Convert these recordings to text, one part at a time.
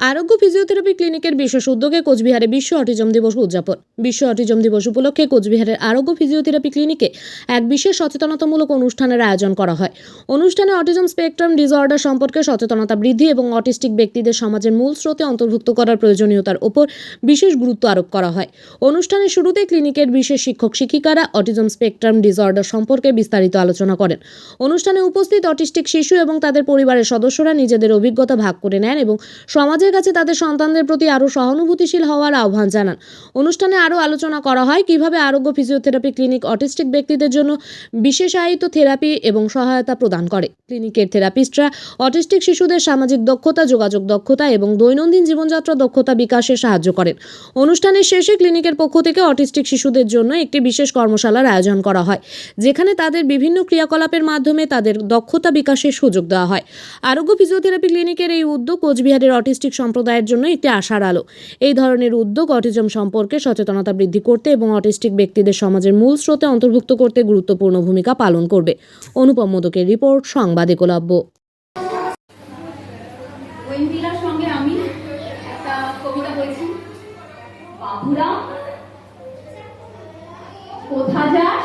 আরোগ্য ফিজিওথেরাপি ক্লিনিকের বিশেষ উদ্যোগে কোচবিহারে বিশ্ব অটিজম দিবস উদযাপন। বিশ্ব অটিজম দিবস উপলক্ষে কোচবিহারের আরোগ্য ফিজিওথেরাপি ক্লিনিকে এক বিশেষ সচেতনতামূলক অনুষ্ঠানের আয়োজন করা হয়। অনুষ্ঠানে অটিজম স্পেকট্রাম ডিসঅর্ডার সম্পর্কে সচেতনতা বৃদ্ধি এবং অটিস্টিক ব্যক্তিদের সমাজের মূল স্রোতে অন্তর্ভুক্ত করার প্রয়োজনীয়তার ওপর বিশেষ গুরুত্ব আরোপ করা হয়। অনুষ্ঠানের শুরুতে ক্লিনিকের বিশেষ শিক্ষক শিক্ষিকারা অটিজম স্পেকট্রাম ডিসঅর্ডার সম্পর্কে বিস্তারিত আলোচনা করেন। অনুষ্ঠানে উপস্থিত অটিস্টিক শিশু এবং তাদের পরিবারের সদস্যরা নিজেদের অভিজ্ঞতা ভাগ করে নেন এবং সমাজের কাছে তাদের সন্তানদের প্রতি আরও সহানুভূতিশীল হওয়ার আহ্বান জানান। অনুষ্ঠানে আরও আলোচনা করা হয় কীভাবে আরোগ্য ফিজিওথেরাপি ক্লিনিক অটিস্টিক ব্যক্তিদের জন্য বিশেষায়িত থেরাপি এবং সহায়তা প্রদান করে। ক্লিনিকের থেরাপিস্টরা অটিস্টিক শিশুদের সামাজিক দক্ষতা, যোগাযোগ দক্ষতা এবং দৈনন্দিন জীবনযাত্রা দক্ষতা বিকাশে সাহায্য করেন। অনুষ্ঠানের শেষে ক্লিনিকের পক্ষ থেকে অটিস্টিক শিশুদের জন্য একটি বিশেষ কর্মশালার আয়োজন করা হয়, যেখানে তাদের বিভিন্ন ক্রিয়াকলাপের মাধ্যমে তাদের দক্ষতা বিকাশের সুযোগ দেওয়া হয়। আরোগ্য ফিজিওথেরাপি ক্লিনিকের এই উদ্যোগ কোচবিহারের অটিস্টিক সম্প্রদায়ের জন্য একটি আশার আলো। এই ধরনের উদ্যোগ অটিজম সম্পর্কে সচেতনতা বৃদ্ধি করতে এবং অটিস্টিক ব্যক্তিদের সমাজের মূল স্রোতে অন্তর্ভুক্ত করতে গুরুত্বপূর্ণ ভূমিকা পালন করবে। অনুপম মোদকের রিপোর্ট, সংবাদ একলব্য। কোথা যাস?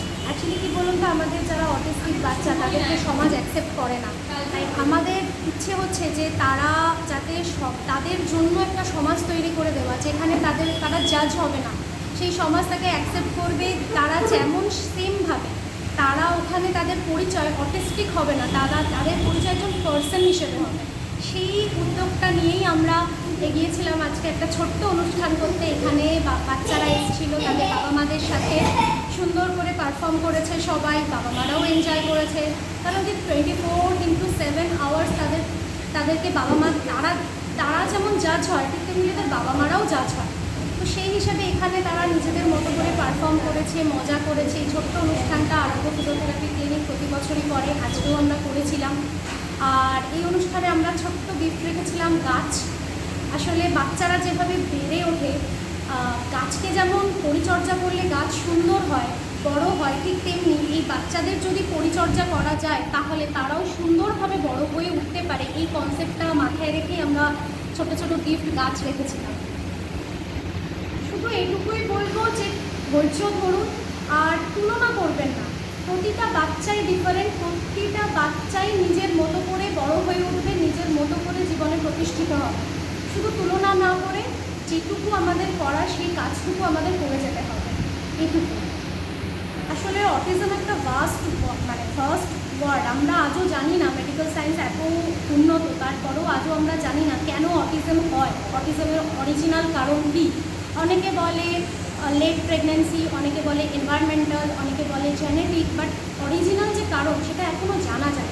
অ্যাকচুয়ালি কি বলুন তো, আমাদের যারা অটিস্টিক বাচ্চা, তাদেরকে সমাজ অ্যাকসেপ্ট করে না। তাই আমাদের ইচ্ছে হচ্ছে যে তারা যাতে সব, তাদের জন্য একটা সমাজ তৈরি করে দেওয়া, যেখানে তাদের, তারা জাজ হবে না। সেই সমাজ তাকে অ্যাকসেপ্ট করবে, তারা যেমন সেমভাবে তারা ওখানে তাদের পরিচয় অটিস্টিক হবে না, তারা তাদের পরিচয় একজন পার্সন হিসেবে হবে। সেই উদ্যোগটা নিয়েই আমরা এগিয়েছিলাম। আজকে একটা ছোট্ট অনুষ্ঠান করতে এখানে বাচ্চারা এসেছিল, তাদের বাবা মাদের সাথে। সুন্দর করে পারফর্ম করেছে সবাই বাবা মারাও এনজয় করেছে। কারণ যে twenty four into seven hours তাদের, তাদেরকে বাবা মা তারা তারা যেমন জাজ হয়, ঠিক তেমনি তাদের বাবা মারাও জাজ হয়। তো সেই হিসাবে এখানে তারা নিজেদের মতো করে পারফর্ম করেছে, মজা করেছে। এই ছোট্ট অনুষ্ঠানটা আরোগ্য ফিজিওথেরাপি ক্লিনিক প্রতি বছরই করে। আজকেও আমরা করেছিলাম। আর এই অনুষ্ঠানে আমরা ছোট্ট গিফট রেখেছিলাম গাছ। আসলে বাচ্চারা যেভাবে বেড়ে ওঠে গাছকে যেমন পরিচর্যা করলে গাছ সুন্দর হয়, বড় হয়, ঠিক তেমনি এই বাচ্চাদের যদি পরিচর্যা করা যায়, তাহলে তারাও সুন্দরভাবে বড় হয়ে উঠতে পারে। এই কনসেপ্টটা মাথায় রেখেই আমরা ছোট ছোট গিফট গাছ রেখেছিলাম। শুধু এইটুকুই বলব যে ধৈর্য ধরুন, আর তুলনা করবেন না। প্রতিটা বাচ্চাই ডিফারেন্ট প্রতিটা বাচ্চাই নিজের মতো করে বড় হয়ে উঠবে, নিজের মতো করে জীবনে প্রতিষ্ঠিত হবে। শুধু তুলনা না করে যেটুকু আমাদের করা সেই কাজটুকু আমাদের করে যেতে হবে। এইটুকু আসলে অটিজম একটা ভাস্ট মানে ফার্স্ট ওয়ার্ড আমরা আজও জানি না মেডিকেল সায়েন্স এত উন্নত, তারপরেও আজও আমরা জানি না কেন অটিজম হয়। অটিজমের অরিজিনাল কারণ কী? অনেকে বলে লেট প্রেগনেন্সি অনেকে বলে এনভায়রনমেন্টাল অনেকে বলে জেনেটিক বাট অরিজিনাল যে কারণ, সেটা এখনও জানা যায়।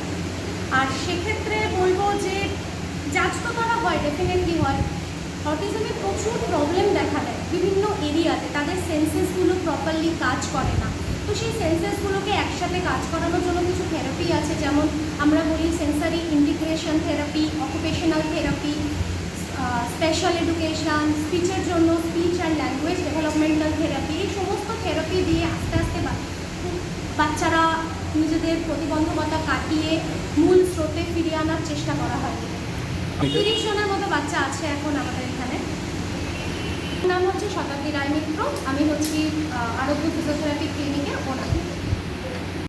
আর সেক্ষেত্রে বলব যে জাজ তো করা হয় ডেফিনেটলি হয়। অটিজমে প্রচুর প্রবলেম দেখা দেয় বিভিন্ন এরিয়াতে তাদের সেন্সেসগুলো প্রপারলি কাজ করে না। তো সেই সেন্সেসগুলোকে একসাথে কাজ করানোর জন্য কিছু থেরাপি আছে। যেমন আমরা বলি sensory integration therapy occupational therapy special education স্পিচের জন্য speech and language developmental therapy এই সমস্ত থেরাপি দিয়ে আস্তে আস্তে বাচ্চারা নিজেদের প্রতিবন্ধকতা কাটিয়ে মূল স্রোতে ফিরিয়ে আনার চেষ্টা করা হয়। তিরিশ জনের মতো বাচ্চা আছে এখন। শতাব্দী রায় মিত্র। আমি হচ্ছি আরোগ্য ফিজিওথেরাপি ক্লিনিকের ওনার